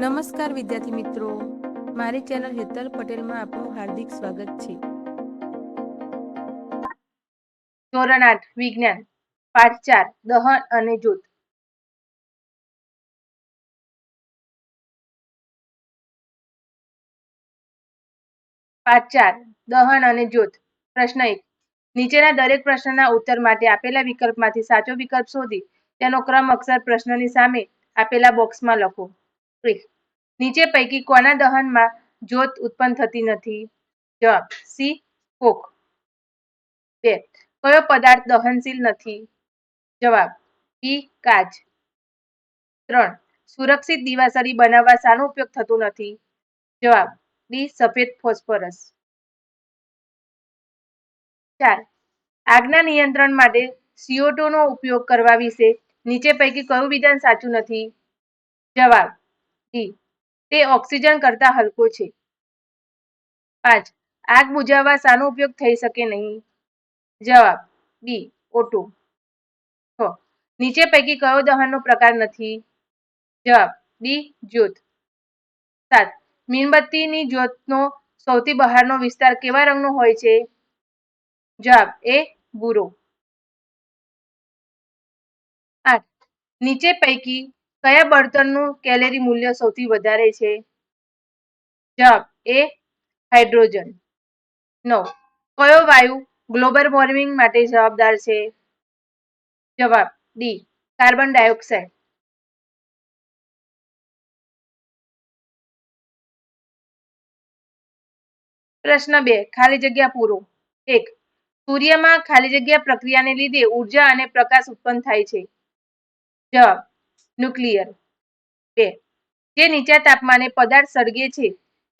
નમસ્કાર વિદ્યાર્થી મિત્રો. મારી ચેનલ હેતલ પટેલમાં આપનું હાર્દિક સ્વાગત છે. ધોરણ આઠ, વિજ્ઞાન. પાઠ ચાર, દહન અને જૂથ. પાઠ ચાર, દહન અને જૂથ. પ્રશ્ન એક. નીચેના દરેક પ્રશ્નના ઉત્તર માટે આપેલા વિકલ્પમાંથી સાચો વિકલ્પ શોધી તેનો ક્રમ અક્ષર પ્રશ્નની સામે આપેલા બોક્સમાં લખો. નીચે પૈકી કોના દહનમાં જ્યોત ઉત્પન્ન થતી નથી? જવાબ સી, કોક. બે. કયો પદાર્થ દહનશીલ નથી? જવાબ બી કાચ. ત્રણ. સુરક્ષિત દિવાસળી બનાવવા શાનો ઉપયોગ થતો નથી? જવાબ ડી, સફેદ ફોસ્ફરસ. ચાર. આગના નિયંત્રણ માટે CO2 નો ઉપયોગ કરવા વિશે નીચે પૈકી કયું વિધાન સાચું નથી? જવાબ ડી તે ઓક્સિજન કરતા હલકો છે. પાંચ, આગ બુઝાવવા શાનો ઉપયોગ થઈ શકે નહીં? જવાબ, બી, ઓટો. છ, નીચે પૈકી કયો દહનનો પ્રકાર નથી? જવાબ ડી જ્યોત. સાત, મીણબત્તીની જ્યોતનો સૌથી બહારનો વિસ્તાર કેવા રંગનો હોય છે? જવાબ, એ, ભૂરો. આઠ, નીચે પૈકી કયા બળતણનું કેલેરી મૂલ્ય સૌથી વધારે છે? જવાબ એ હાઇડ્રોજન. નવ. કયો વાયુ ગ્લોબલ વોર્મિંગ માટે જવાબદાર છે? જવાબ ડી, કાર્બન ડાયોક્સાઇડ. પ્રશ્ન બે, ખાલી જગ્યા પૂરો. એક, સૂર્યમાં ખાલી જગ્યા પ્રક્રિયાને લીધે ઊર્જા અને પ્રકાશ ઉત્પન્ન થાય છે. જવાબ ન્યુક્લિયર. બે જે નીચા તાપમાને પદાર્થ સળગે છે,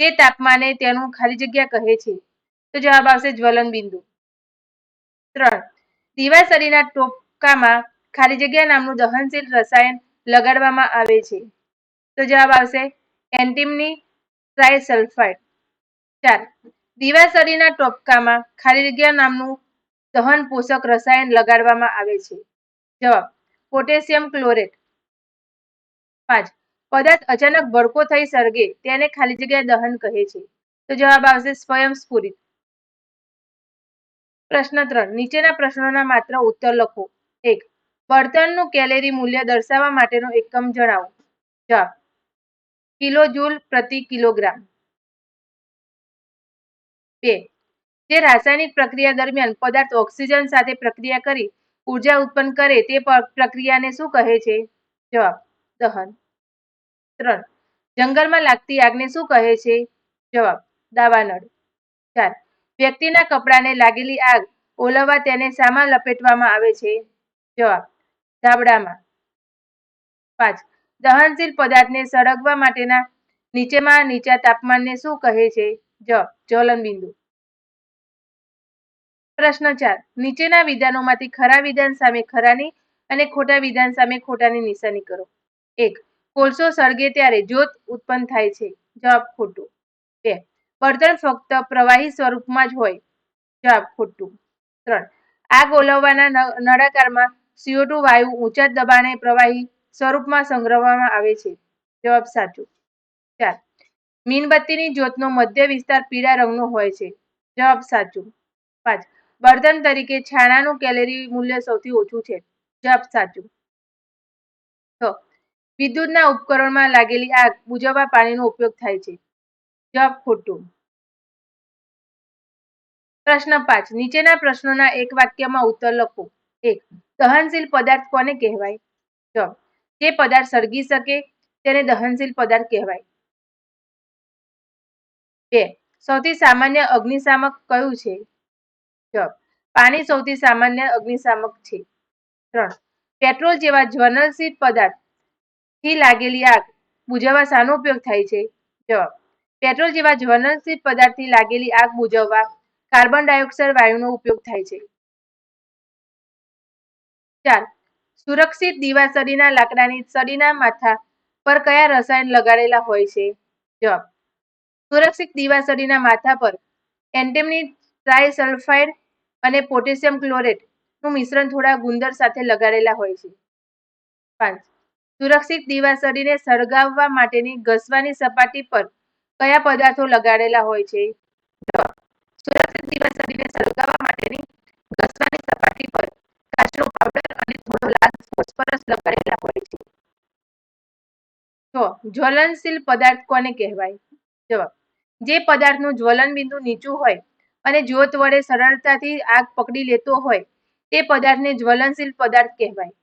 તે તાપમાને તેનું ખાલી જગ્યા કહે છે. તો જવાબ આવશે જ્વલન બિંદુ. ત્રણ દિવાસળીના ટોપકામાં ખાલી જગ્યા નામનું દહનશીલ રસાયણ લગાડવામાં આવે છે. તો જવાબ આવશે એન્ટિમની ટ્રાયસલ્ફાઇડ ચાર દિવાસળીના ટોપકામાં ખાલી જગ્યા નામનું દહન પોષક રસાયણ લગાડવામાં આવે છે. જવાબ, પોટેશિયમ ક્લોરેટ. પાંચ પદાર્થ અચાનક ભડકો થઈ સળગે તેને ખાલી જગ્યા દહન કહે છે. તો જવાબ આવશે સ્વયંસ્ફુરિત. પ્રશ્ન ત્રણ. નીચેના પ્રશ્નોના માત્ર ઉત્તર લખો. એક. બળતણનું કેલેરી મૂલ્ય દર્શાવવા માટેનો એકમ જણાવો. જવાબ કિલો જૂલ પ્રતિ કિલોગ્રામ. બે. જે રાસાયણિક પ્રક્રિયા દરમિયાન પદાર્થ ઓક્સિજન સાથે પ્રક્રિયા કરી ઊર્જા ઉત્પન્ન કરે તે પ્રક્રિયાને શું કહે છે? જવાબ દહન. ત્રણ, જંગલમાં લાગતી આગને શું કહે છે? જવાબ દાવાનળ ચાર, વ્યક્તિના કપડાને લાગેલી આગ ઓલવવા તેને શામાં લપેટવામાં આવે છે? જવાબ ધાબડામાં પાંચ, દહનશીલ પદાર્થને સળગવા માટેના નીચેમાં નીચા તાપમાનને શું કહે છે? જવાબ, જ્વલન બિંદુ. પ્રશ્ન ચાર, નીચેના વિધાનોમાંથી ખરા વિધાન સામે ખરાની અને ખોટા વિધાન સામે ખોટાની નિશાની કરો. એક, કોલસો સળગે ત્યારે જ્યોત ઉત્પન્ન થાય છે. જવાબ ખોટું. બે, બળતણ ફક્ત પ્રવાહી સ્વરૂપમાં જ હોય. જવાબ ખોટું. ત્રણ, આગ ઓલવવાના નળાકારમાં CO2 વાયુ ઊંચા દબાણે પ્રવાહી સ્વરૂપમાં સંગ્રહવામાં આવે છે. જવાબ સાચું. ચાર, મીણબત્તીની જ્યોતનો મધ્ય વિસ્તાર પીળા રંગનો હોય છે. જવાબ સાચું. પાંચ, બળતણ તરીકે છાણાનું કેલેરી મૂલ્ય સૌથી ઓછું છે. જવાબ સાચું. વિદ્યુતના ઉપકરણમાં લાગેલી આગ બુઝાવવા પાણીનો ઉપયોગ થાય છે. જવાબ ખોટું. પ્રશ્ન પાંચ. નીચેના પ્રશ્નોના એક વાક્યમાં ઉત્તર લખો. એક. દહનશીલ પદાર્થ કોને કહેવાય? જવાબ જે પદાર્થ સળગી શકે, તેને દહનશીલ પદાર્થ કહેવાય. બે. સૌથી સામાન્ય અગ્નિશામક કયું છે? જવાબ પાણી સૌથી સામાન્ય અગ્નિશામક છે. ત્રણ. પેટ્રોલ જેવા જ્વલનશીલ પદાર્થ થી લાગેલી આગ બુઝાવવા શાનો ઉપયોગ થાય છે? જવાબ, પેટ્રોલ જેવા જ્વલનશીલ પદાર્થથી લાગેલી આગ બુઝાવવા કાર્બન ડાયોક્સાઇડ વાયુનો ઉપયોગ થાય છે. ચાર, સુરક્ષિત દિવાસળીના લાકડાની સળીના માથા પર કયા રસાયણ લગાડેલા હોય છે? જવાબ, સુરક્ષિત દિવાસળીના માથા પર એન્ટેમની ટ્રાયસલ્ફાઇડ અને પોટેશિયમ ક્લોરેટનું મિશ્રણ થોડા ગુંદર સાથે લગાડેલા હોય છે. પાંચ સુરક્ષિત દિવાસળીને સળગાવવા માટેની ઘસવાની સપાટી પર કયા પદાર્થો લગાડેલા હોય છે? સુરક્ષિત દિવાસળીને સળગાવવા માટેની ઘસવાની સપાટી પર કાચનો પાવડર અને થોડો લાલ ફોસ્ફરસ લગાડેલા હોય છે. તો જ્વલનશીલ પદાર્થ કોને કહેવાય? જવાબ, જે પદાર્થનું જ્વલન બિંદુ નીચું હોય અને જ્યોત વડે સરળતાથી આગ પકડી લેતો હોય, તે પદાર્થને જ્વલનશીલ પદાર્થ કહેવાય.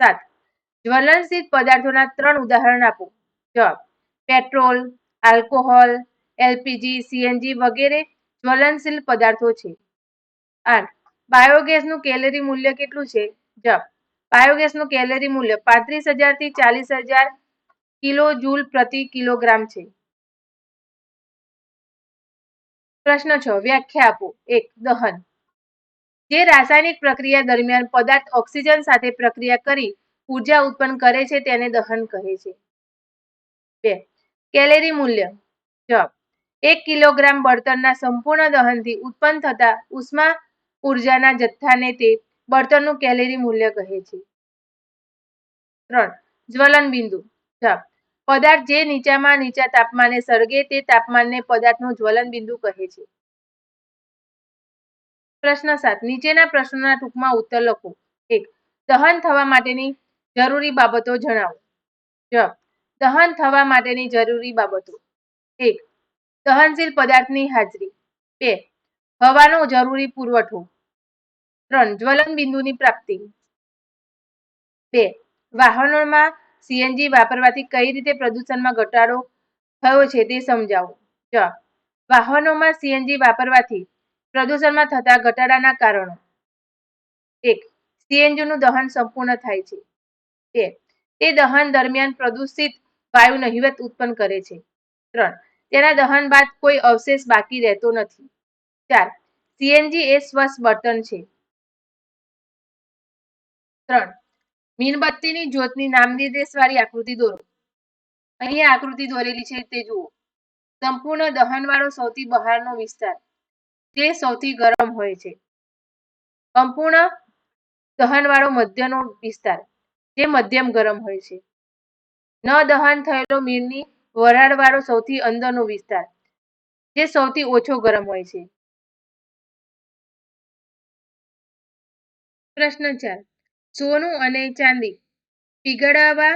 સાત જ્વલનશીલ પદાર્થોના ત્રણ ઉદાહરણ આપો. જવાબ, પેટ્રોલ, આલ્કોહોલ, એલપીજી, સીએનજી વગેરે જ્વલનશીલ પદાર્થો છે. આઠ, બાયોગેસનું કેલરી મૂલ્ય કેટલું છે? જવાબ, બાયોગેસનું કેલરી મૂલ્ય પાંત્રીસ હજારથી ચાલીસ હજાર કિલો જૂલ પ્રતિ કિલોગ્રામ છે. પ્રશ્ન છ, વ્યાખ્યા આપો. એક, દહન. જે રાસાયણિક પ્રક્રિયા દરમિયાન પદાર્થ ઓક્સિજન સાથે પ્રક્રિયા કરી ઊર્જા ઉત્પન્ન કરે છે તેને દહન કહે છે. બે, કેલેરી મૂલ્ય, જવાબ, એક કિલોગ્રામ બળતણના સંપૂર્ણ દહનથી ઉત્પન્ન થતા ઉષ્મા ઉર્જાના જથ્થાને તે બળતણનું કેલેરી મૂલ્ય કહે છે. ત્રણ, જ્વલન બિંદુ, જવાબ, પદાર્થ જે નીચામાં નીચા તાપમાને સળગે તે તાપમાનને પદાર્થનું જ્વલન બિંદુ કહે છે. પ્રશ્ન સાત, નીચેના પ્રશ્નોના ટૂંકમાં ઉત્તર લખો. એક, દહન થવા માટેની જરૂરી બાબતો જણાવો. જ. દહન થવા માટેની જરૂરી બાબતો. એક. દહનશીલ પદાર્થની હાજરી. બે. હવાનો જરૂરી પુરવઠો. ત્રણ. જ્વલન બિંદુની પ્રાપ્તિ. બે. વાહનોમાં સીએનજી વાપરવાથી કઈ રીતે પ્રદૂષણમાં ઘટાડો થયો છે તે સમજાવો. જ. વાહનોમાં સીએનજી વાપરવાથી પ્રદૂષણમાં થતા ઘટાડાના કારણો. એક. સીએનજીનું દહન સંપૂર્ણ થાય છે. બે તે દહન દરમિયાન પ્રદૂષિત વાયુ નહિવત ઉત્પન્ન કરે છે. ત્રણ, તેના દહન બાદ કોઈ અવશેષ બાકી રહેતો નથી. ચાર સીએનજી એ સ્વચ્છ બળતણ છે. ત્રણ, મીણબત્તીની જ્યોતની નામનિર્દેશવાળી આકૃતિ દોરો. અહીંયા આકૃતિ દોરેલી છે તે જુઓ. સંપૂર્ણ દહનવાળો સૌથી બહારનો વિસ્તાર. તે સૌથી ગરમ હોય છે. સંપૂર્ણ દહનવાળો મધ્યનો વિસ્તાર. જે મધ્યમ ગરમ હોય છે. ન દહન થયેલો મીણની વરાળવાળો સૌથી અંદરનો વિસ્તાર, જે સૌથી ઓછો ગરમ હોય છે. પ્રશ્ન ચાર, સોનું અને ચાંદી પીગળાવવા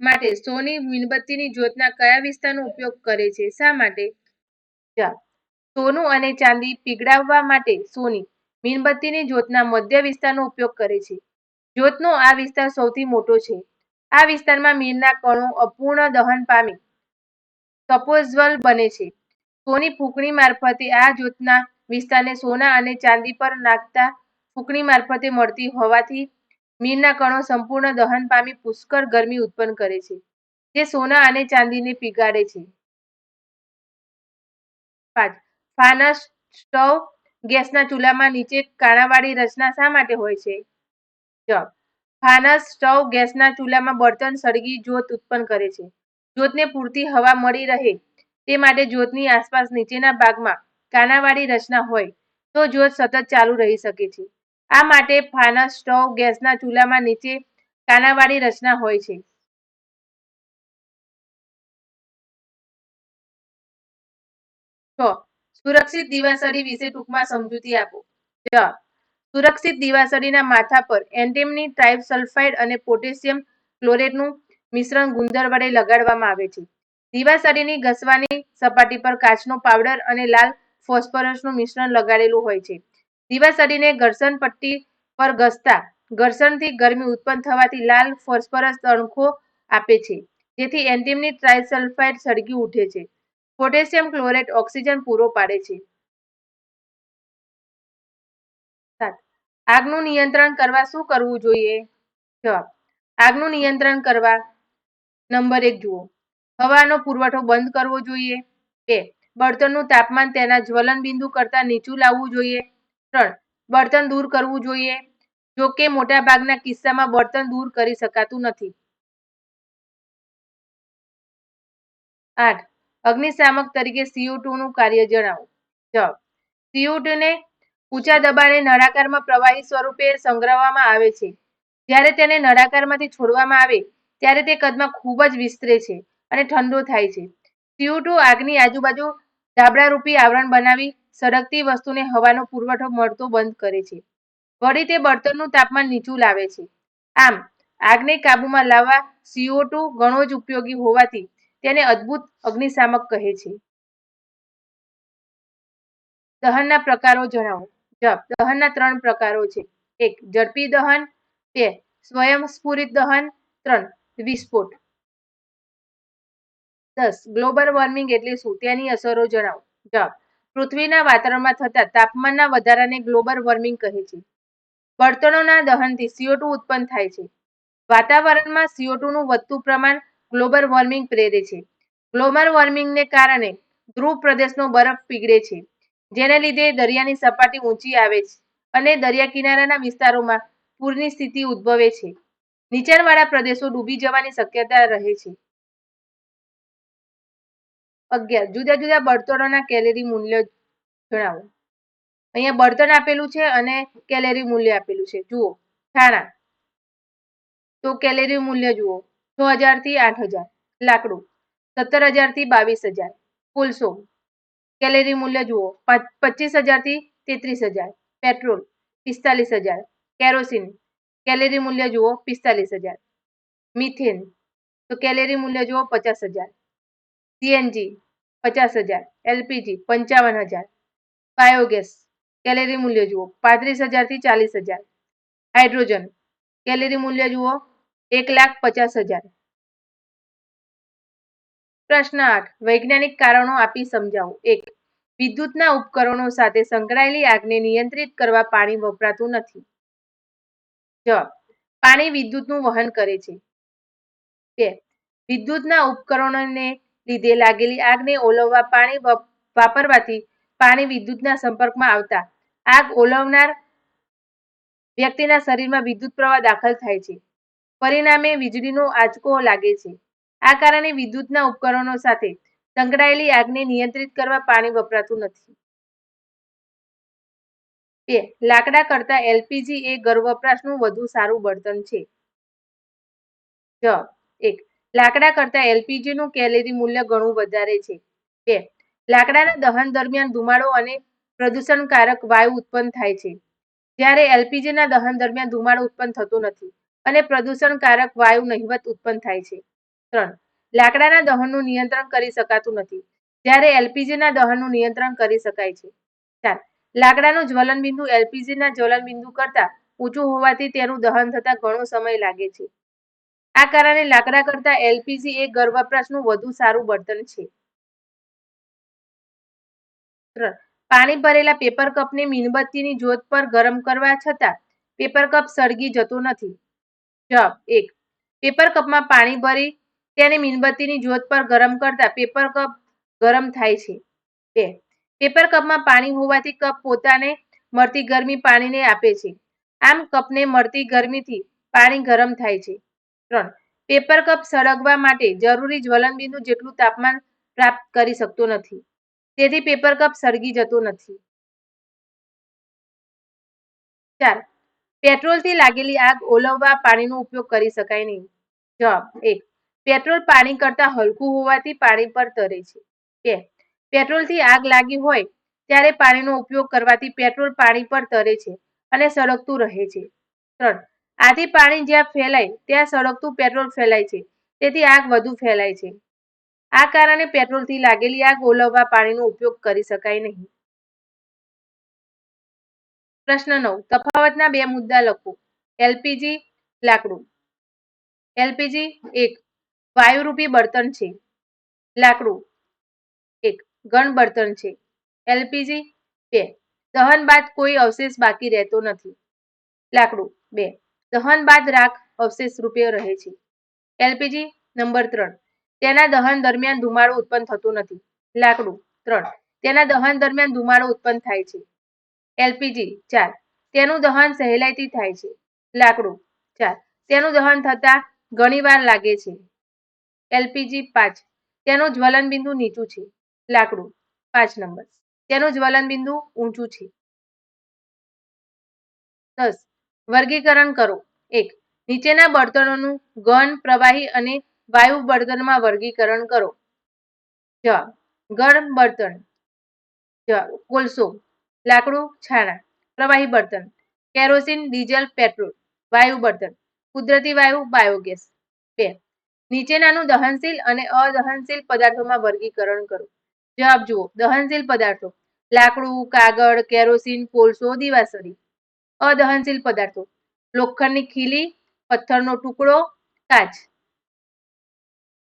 માટે સોની મીણબત્તીની જ્યોતના કયા વિસ્તારનો ઉપયોગ કરે છે? શા માટે? સોનું અને ચાંદી પીગળાવવા માટે સોની મીણબત્તીની જ્યોતના મધ્ય વિસ્તારનો ઉપયોગ કરે છે. જ્યોતનો આ વિસ્તાર સૌથી મોટો છે. આ વિસ્તારમાં મીણના કણો અપૂર્ણ દહન પામી તપોજ્વલ બને છે. સોની ફૂંકણી મારફતે આ જ્યોતના વિસ્તારને સોના અને ચાંદી પર નાખતા ફૂંકણી મારફતે મળતી હોવાથી મીણના કણો સંપૂર્ણ દહન પામી પુષ્કળ ગરમી ઉત્પન્ન કરે છે, જે સોના અને ચાંદીને પીગાડે છે. પાંચ ફાનસ સ્ટવ ગેસના ચૂલામાં નીચે કાણાવાળી રચના શા માટે હોય છે? જવાબ ફાનસ સ્ટવ ગેસના ચૂલામાં બળતણ સળગી જ્યોત ઉત્પન્ન કરે છે. જ્યોતને પૂરતી હવા મળી રહે તે માટે જ્યોતની આસપાસ નીચેના ભાગમાં કાનાવાળી રચના હોય તો જ્યોત સતત ચાલુ રહી શકે છે. આ માટે ફાનસ સ્ટવ ગેસના ચૂલામાં નીચે કાનાવાળી રચના હોય છ. સુરક્ષિત દિવાસળી વિશે ટૂંકમાં સમજૂતી આપો. જવાબ સુરક્ષિત દિવાસળીના માથા પર એન્ટીમની ટ્રાઇસલ્ફાઇડ અને પોટેશિયમ ક્લોરેટનું મિશ્રણ ગુંદર વડે લગાડવામાં આવે છે. દિવાસળીની ઘસવાની સપાટી પર કાચનો પાવડર અને લાલ ફોસ્ફરસનું મિશ્રણ લગાડેલું હોય છે. દિવાસળીને ઘર્ષણ પટ્ટી પર ઘસતા ઘર્ષણથી ગરમી ઉત્પન્ન થવાથી લાલ ફોસ્ફરસ તણખો આપે છે, જેથી એન્ટીમની ટ્રાઇસલ્ફાઇડ સળગી ઉઠે છે. પોટેશિયમ ક્લોરેટ ઓક્સિજન પૂરો પાડે છે. આગનું નિયંત્રણ કરવા શું કરવું જોઈએ? જવાબ, આગનું નિયંત્રણ કરવા. નંબર એક, જુઓ, હવાનો પુરવઠો બંધ કરવો જોઈએ. બે, બળતણનું તાપમાન તેના જ્વલન બિંદુ કરતાં નીચું લાવવું જોઈએ. ત્રણ, બળતણ દૂર કરવું જોઈએ. જો કે, મોટાભાગના કિસ્સામાં બળતણ દૂર કરી શકાતું નથી. આઠ, અગ્નિશામક તરીકે સીઓ નું કાર્ય જણાવો. જવાબ સીઓ ને ઊંચા દબાણે નળાકારમાં પ્રવાહી સ્વરૂપે સંગ્રહવામાં આવે છે. જ્યારે તેને નળાકારમાંથી છોડવામાં આવે, ત્યારે તે કદમાં ખૂબ જ વિસ્તરે છે અને ઠંડો થાય છે. CO2 આગની આજુબાજુ ધાબળારૂપી આવરણ બનાવી સળગતી વસ્તુને હવાનો પુરવઠો મળતો બંધ કરે છે. વળી તે બળતણનું તાપમાન નીચું લાવે છે. આમ, આગને કાબૂમાં લાવવા CO2 ઘણો જ ઉપયોગી હોવાથી તેને અદ્ભુત અગ્નિશામક કહે છે. દહનના પ્રકારો જણાવો. જવાબ દહનના ત્રણ પ્રકારો છે. એક, ઝડપી દહન. બે, સ્વયંસ્ફુરિત દહન. ત્રણ, વિસ્ફોટ. દસ, ગ્લોબલ વોર્મિંગ એટલે શું? તેની અસરો જણાવો. જવાબ, પૃથ્વીના વાતાવરણમાં થતા તાપમાનના વધારાને ગ્લોબલ વોર્મિંગ કહે છે. બળતણોના દહનથી CO2 ઉત્પન્ન થાય છે. વાતાવરણમાં CO2 નું વધતું પ્રમાણ ગ્લોબલ વોર્મિંગ પ્રેરે છે. ગ્લોબલ વોર્મિંગને કારણે ધ્રુવ પ્રદેશનો બરફ પીગળે છે. જેને લીધે દરિયાની સપાટી ઊંચી આવે છે અને દરિયા કિનારાના વિસ્તારોમાં પૂરની સ્થિતિ ઉદ્ભવે છે. નીચાણવાળા પ્રદેશો ડૂબી જવાની શક્યતા રહે છે. અગિયાર, જુદા જુદા બળતણોના કેલેરી મૂલ્ય જણાવો. અહીંયા બળતણ આપેલું છે અને કેલેરી મૂલ્ય આપેલું છે. જુઓ, છાણા. તો કેલેરી મૂલ્ય જુઓ, છ હજારથી આઠ હજાર. લાકડું, સત્તર હજારથી બાવીસ હજાર. કોલસો કેલેરી મૂલ્ય જુઓ. પચીસ હજારથી તેત્રીસ હજાર. પેટ્રોલ પિસ્તાલીસ હજાર. કેરોસીન કેલેરી મૂલ્ય જુઓ, પિસ્તાલીસ હજાર. મિથેન તો કેલેરી મૂલ્ય જુઓ, પચાસ હજાર. સીએનજી પચાસ હજાર. એલપીજી પંચાવન હજાર. બાયોગેસ કેલેરી મૂલ્ય જુઓ, પાંત્રીસ હજારથી ચાલીસ હજાર. હાઇડ્રોજન કેલેરી મૂલ્ય જુઓ, એક લાખ પચાસ હજાર. પ્રશ્ન આઠ. વૈજ્ઞાનિક કારણો આપી સમજાવો. એક. વિદ્યુતના ઉપકરણો સાથે સંકળાયેલી આગને નિયંત્રિત કરવા પાણી વપરાતું નથી. જવાબ પાણી વિદ્યુતનું વહન કરે છે. બે. વિદ્યુતના ઉપકરણોને લીધે લાગેલી આગને ઓલવવા પાણી વાપરવાથી પાણી વિદ્યુતના સંપર્કમાં આવતા. આગ ઓલવનાર વ્યક્તિના શરીરમાં વિદ્યુત પ્રવાહ દાખલ થાય છે. પરિણામે વીજળીનો આંચકો લાગે છે. આ કારણે વિદ્યુતના ઉપકરણો સાથે સંકળાયેલી આગને નિયંત્રિત કરવા પાણી વપરાતું નથી. બે, લાકડા કરતા એલપીજી એ ઘર વપરાશનું વધુ સારું બળતણ છે. જ એક, લાકડા કરતા એલપીજીનું કેલેરી મૂલ્ય ઘણું વધારે છે. બે, લાકડાના દહન દરમિયાન ધુમાડો અને પ્રદૂષણકારક વાયુ ઉત્પન્ન થાય છે. જ્યારે એલપીજીના દહન દરમિયાન ધુમાડો ઉત્પન્ન થતો નથી અને પ્રદૂષણકારક વાયુ નહિવત ઉત્પન્ન થાય છે. ત્રણ લાકડાના દહનનું નિયંત્રણ કરી શકાતું નથી. જ્યારે એલપીજીના દહનનું નિયંત્રણ કરી શકાય છે. ચાર લાકડાનું જ્વલનબિંદુ એલપીજીના જ્વલનબિંદુ કરતા ઊંચું હોવાથી તેનું દહન થતા ઘણો સમય લાગે છે. આ કારણે લાકડા કરતા એલપીજી એ ઘર વપરાશનું વધુ સારું બળતણ છે. પાણી ભરેલા પેપર કપને મીણબત્તીની જ્યોત પર ગરમ કરવા છતાં પેપર કપ સળગી જતો નથી. જવાબ એક, પેપર કપમાં પાણી ભરી તેને મીણબત્તીની જ્યોત પર ગરમ કરતા પેપર કપ ગરમ થાય છે. બે. પેપર કપમાં પાણી હોવાથી કપ પોતાને મળતી ગરમી પાણીને આપે છે. આમ કપને મળતી ગરમીથી પાણી ગરમ થાય છે. ત્રણ. પેપર કપ સળગવા માટે જરૂરી જ્વલનબિંદુ જેટલું તાપમાન પ્રાપ્ત કરી શકતો નથી. તેથી પેપર કપ સળગી જતો નથી. ચાર. પેટ્રોલથી લાગેલી આગ ઓલવવા પાણીનો ઉપયોગ કરી શકાય નહીં. જવાબ એક. પેટ્રોલ પાણી કરતા હલકું હોવાથી પાણી પર તરે છે. બે પેટ્રોલથી આગ લાગી હોય ત્યારે પાણીનો ઉપયોગ કરવાથી પેટ્રોલ પાણી પર તરે છે અને સળગતું રહે છે. ત્રણ, આથી પાણી જ્યાં ફેલાય ત્યાં સળગતું પેટ્રોલ ફેલાય છે. તેથી આગ વધુ ફેલાય છે. આ કારણે પેટ્રોલથી લાગેલી આગ ઓલવવા પાણીનો ઉપયોગ કરી શકાય નહીં. પ્રશ્ન નવ, તફાવતના બે મુદ્દા લખો. એલપીજી લાકડું. એલપીજી એક વાયુરૂપી બળતણ છે. લાકડું. એક ઘન બળતણ છે. એલપીજી બે, દહન બાદ કોઈ અવશેષ બાકી રહેતો નથી. લાકડું બે, દહન બાદ રાખ અવશેષ રૂપે રહે છે. એલપીજી નંબર ત્રણ, તેના દહન દરમિયાન ધુમાડો ઉત્પન્ન થતો નથી. લાકડું ત્રણ, તેના દહન દરમિયાન ધુમાડો ઉત્પન્ન થાય છે. એલપીજી ચાર, તેનું દહન સહેલાઈથી થાય છે. લાકડું ચાર, તેનું દહન થતા ઘણીવાર લાગે છે. એલપીજી પાંચ. તેનું જ્વલન બિંદુ નીચું છે. લાકડું પાંચ નંબર. તેનું જ્વલન બિંદુ ઊંચું છે. દસ. વર્ગીકરણ કરો. એક. નીચેના બળતણોનું ઘન, પ્રવાહી અને વાયુ બળતણમાં વર્ગીકરણ કરો. જવાબ ઘન બળતણ. કોલસો. લાકડું છાણા. પ્રવાહી બળતણ. Kerosene, diesel, petrol. વાયુ બળતણ. કુદરતી વાયુ, બાયોગેસ. બે. નીચેનાનું દહનશીલ અને અદહનશીલ પદાર્થોમાં વર્ગીકરણ કરો. જવાબ જુઓ, દહનશીલ પદાર્થો. લાકડું, કાગળ, કેરોસીન, કોલસો, દિવાસળી. અદહનશીલ પદાર્થો. લોખંડની ખીલી, પથ્થરનો ટુકડો, કાચ.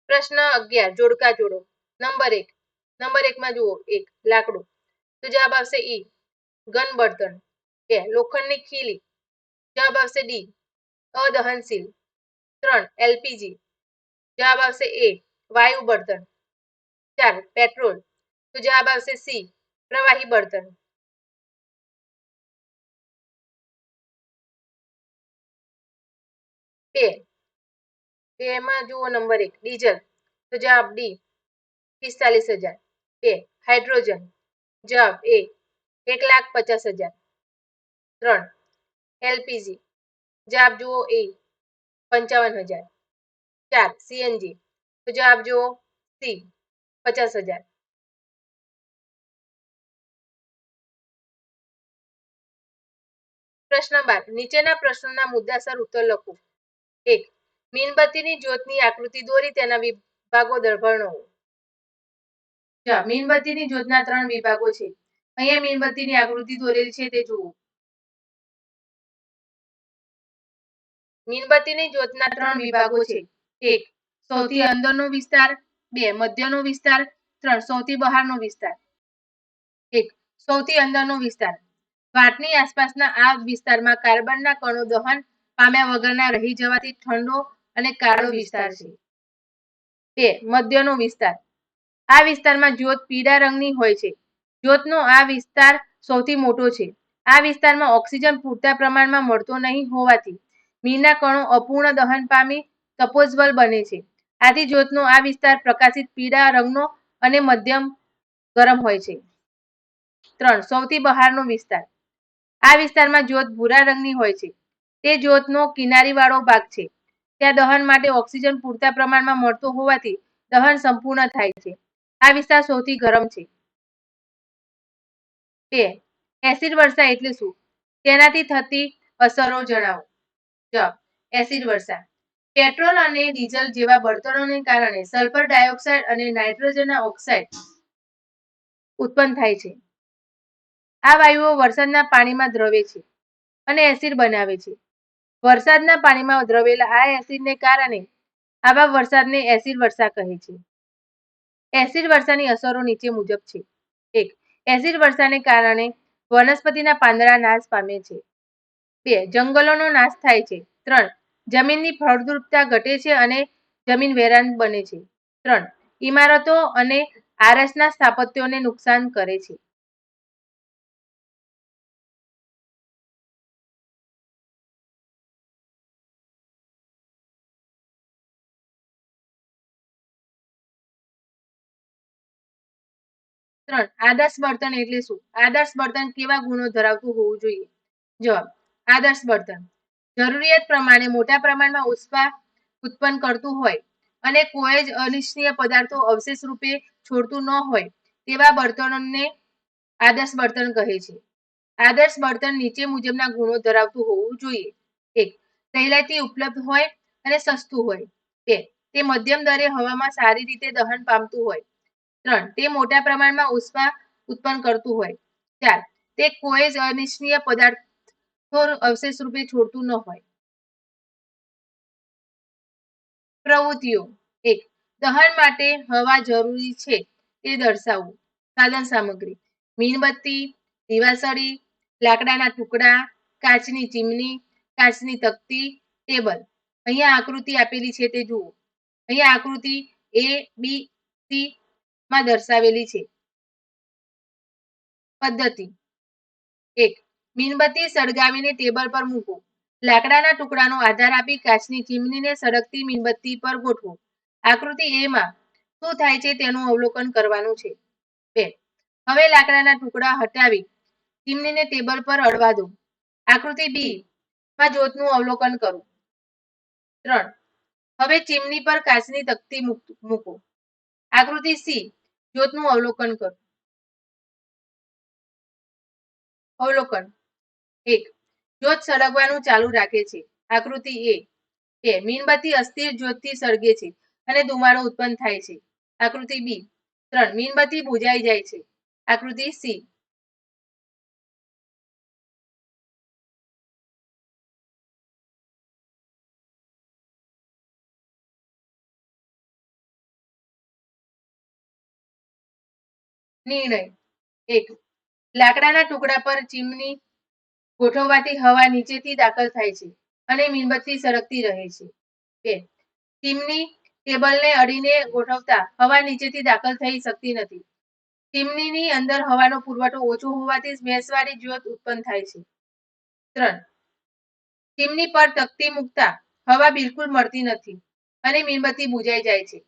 પ્રશ્ન અગિયાર, જોડકા જોડો. નંબર એક. નંબર એકમાં જુઓ, એક, લાકડું. તો જવાબ આવશે ઈ ઘન બળતણ બે, લોખંડની ખીલી. જવાબ આવશે ડી, અદહનશીલ. ત્રણ, એલપીજી. જવાબ આવશે એ વાયુ બળતણ. ચાર પેટ્રોલ તો જવાબ આવશે સી પ્રવાહી બળતણ. બે. બેમાં જુઓ નંબર એક, ડીઝલ. તો જવાબ ડી પિસ્તાલીસ હજાર. બે, હાઇડ્રોજન. જવાબ એ એક લાખ પચાસ હજાર. ત્રણ, એલપીજી. જવાબ જુઓ એ પંચાવન હજાર. ચાર સીએનજી તો જવાબ જુઓ સી પચાસ હજાર. પ્રશ્ન બાર નીચેના પ્રશ્નોના મુદ્દાસર ઉત્તર લખો. એક મીણબત્તીની જ્યોતની આકૃતિ દોરી તેના વિભાગો જા, મીણબત્તીની જ્યોતના ત્રણ વિભાગો છે. અહીંયા મીણબત્તીની આકૃતિ દોરેલી છે તે જુઓ. મીણબત્તીની જ્યોતના ત્રણ વિભાગો છે. એક. સૌથી અંદરનો વિસ્તાર, બે. મધ્યનો વિસ્તાર, ત્રણ. સૌથી બહારનો વિસ્તાર. એક. સૌથી અંદરનો વિસ્તાર. વાટની આસપાસના આ વિસ્તારમાં કાર્બનના કણો દહન પામ્યા વગરના રહી જવાથી ઠંડો અને કાળો વિસ્તાર છે. બે. મધ્યનો વિસ્તાર. આ વિસ્તારમાં જ્યોત પીળા રંગની હોય છે. જ્યોતનો આ વિસ્તાર સૌથી મોટો છે. આ વિસ્તારમાં ઓક્સિજન પૂરતા પ્રમાણમાં મળતો નહીં હોવાથી મીના કણો અપૂર્ણ દહન પામી તપોજ્વલ બને છે. આથી જ્યોતનો આ વિસ્તાર પ્રકાશિત પીળા રંગનો અને મધ્યમ ગરમ હોય છે. ત્રણ, સૌથી બહારનો વિસ્તાર. આ વિસ્તારમાં જ્યોત ભૂરા રંગની હોય છે. તે જ્યોતનો કિનારીવાળો ભાગ છે. ત્યાં દહન માટે ઓક્સિજન પૂરતા પ્રમાણમાં મળતો હોવાથી દહન સંપૂર્ણ થાય છે. આ વિસ્તાર સૌથી ગરમ છે. બે, એસિડ વર્ષા એટલે શું? તેનાથી થતી અસરો જણાવો. જ, એસિડ વર્ષા. પેટ્રોલ અને ડીઝલ જેવા બળતણોને કારણે સલ્ફર ડાયોક્સાઇડ અને નાઇટ્રોજનના ઓક્સાઇડ ઉત્પન્ન થાય છે. આ વાયુઓ વરસાદના પાણીમાં દ્રવે છે અને એસિડ બનાવે છે. વરસાદના પાણીમાં દ્રવેલા આ એસિડને કારણે આવા વરસાદને એસિડ વર્ષા કહે છે. એસિડ વર્ષાની અસરો નીચે મુજબ છે. એક, એસિડ વર્ષાને કારણે વનસ્પતિના પાંદડા નાશ પામે છે. બે, જંગલોનો નાશ થાય છે. ત્રણ જમીનની ફળદ્રુપતા ઘટે છે અને જમીન વેરાન બને છે. ત્રણ ઇમારતો અને આરસના સ્થાપત્યોને નુકસાન કરે છે. ત્રણ આદર્શ બળતણ એટલે શું? આદર્શ બળતણ કેવા ગુણો ધરાવતું હોવું જોઈએ? જવાબ આદર્શ બળતણ જરૂરિયાત પ્રમાણે મોટા પ્રમાણમાં ઉષ્મા ઉત્પન્ન કરતું હોય અને કોઈ જ અનિચ્છનીય પદાર્થો અવશેષ રૂપે છોડતું ન હોય તેવા બળતણોને આદર્શ બળતણ કહે છે. આદર્શ બળતણ નીચે મુજબના ગુણો ધરાવતું હોવું જોઈએ. એક સહેલાઈથી ઉપલબ્ધ હોય અને સસ્તું હોય. બે, તે મધ્યમ દરે હવામાં સારી રીતે દહન પામતું હોય. ત્રણ, તે મોટા પ્રમાણમાં ઉષ્મા ઉત્પન્ન કરતું હોય. ચાર, તે કોઈ જ અનિચ્છનીય પદાર્થો અવશેષ રૂપે છોડતું ન હોય. પ્રવૃત્તિઓ. એક, દહન માટે હવા જરૂરી છે તે દર્શાવવું. સાધન સામગ્રી. મીણબત્તી, દીવાસળી, લાકડાના ટુકડા, કાચની ચીમની, કાચની તકતી, ટેબલ. અહીંયા આકૃતિ આપેલી છે તે જુઓ. અહીંયા આકૃતિ એ, બી, સી માં દર્શાવેલી છે. પદ્ધતિ. એક મીણબત્તી સળગાવીને ટેબલ પર મૂકો. લાકડાના ટુકડાનો આધાર આપી કાચની ચીમનીને સળગતી મીણબત્તી પર ગોઠવો. આકૃતિ એમાં શું થાય છે તેનું અવલોકન કરવાનું છે. બે. હવે લાકડાના ટુકડા હટાવી ચીમનીને ટેબલ પર અડવા દો. આકૃતિ બી માં જોતનું અવલોકન કરો. ત્રણ. હવે ચીમની પર કાચની તકતી મૂક- આકૃતિ સી જોતનું અવલોકન કરો. અવલોકન. એક. જ્યોત સળગવાનું ચાલુ રાખે છે. આકૃતિ એ. બે. મીણબત્તી અસ્થિર જ્યોતથી સળગે છે અને ધુમાડો ઉત્પન્ન થાય છે. આકૃતિ બી. ત્રણ. મીણબત્તી બુજાઈ જાય છે. આકૃતિ સી. નિર્ણય. એક. લાકડાના ટુકડા પર ચીમની ગોઠવવાથી હવા નીચેથી દાખલ થાય છે અને મીણબત્તી સરકતી રહે છે. બે ચીમની ટેબલને અડીને ગોઠવતા હવા નીચેથી દાખલ થઈ શકતી નથી. ચીમનીની અંદર હવાનો પુરવઠો ઓછો હોવાથી ભેંસવાળી જ્યોત ઉત્પન્ન થાય છે. ત્રણ ચીમની પર તકતી મૂકતા હવા બિલકુલ મળતી નથી અને મીણબત્તી બુજાઈ જાય છે.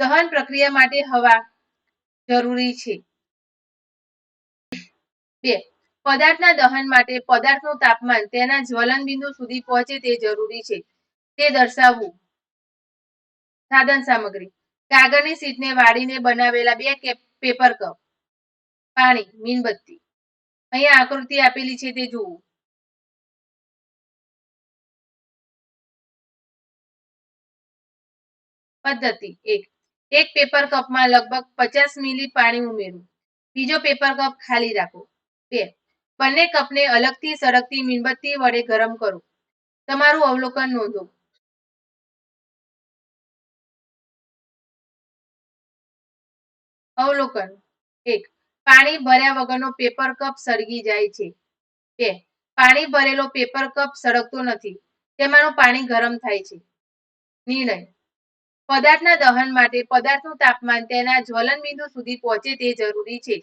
દહન પ્રક્રિયા માટે હવા જરૂરી છે. બે પદાર્થના દહન માટે પદાર્થનું તાપમાન તેના જ્વલન બિંદુ સુધી પહોંચે તે જરૂરી છે. તે દર્શાવવું. સાધન સામગ્રી. કાગળની શીટને વાળીને બનાવેલા બે પેપર કપ. પાણી, મીણબત્તી. અહીંયા આકૃતિ આપેલી છે તે જોવું પદ્ધતિ એક. એક પેપર કપમાં લગભગ પચાસ મિલી પાણી ઉમેરવું બીજો પેપર કપ ખાલી રાખો. બે. બંને કપને અલગથી સળગતી મીણબત્તી વડે ગરમ કરો. તમારું અવલોકન નોંધો. અવલોકન. એક, પાણી ભર્યા વગરનો પેપર કપ સળગી જાય છે. બે, પાણી ભરેલો પેપર કપ સળગતો નથી. તેમાંનું પાણી ગરમ થાય છે. નિર્ણય. પદાર્થના દહન માટે પદાર્થનું તાપમાન તેના જ્વલન બિંદુ સુધી પહોંચે તે જરૂરી છે.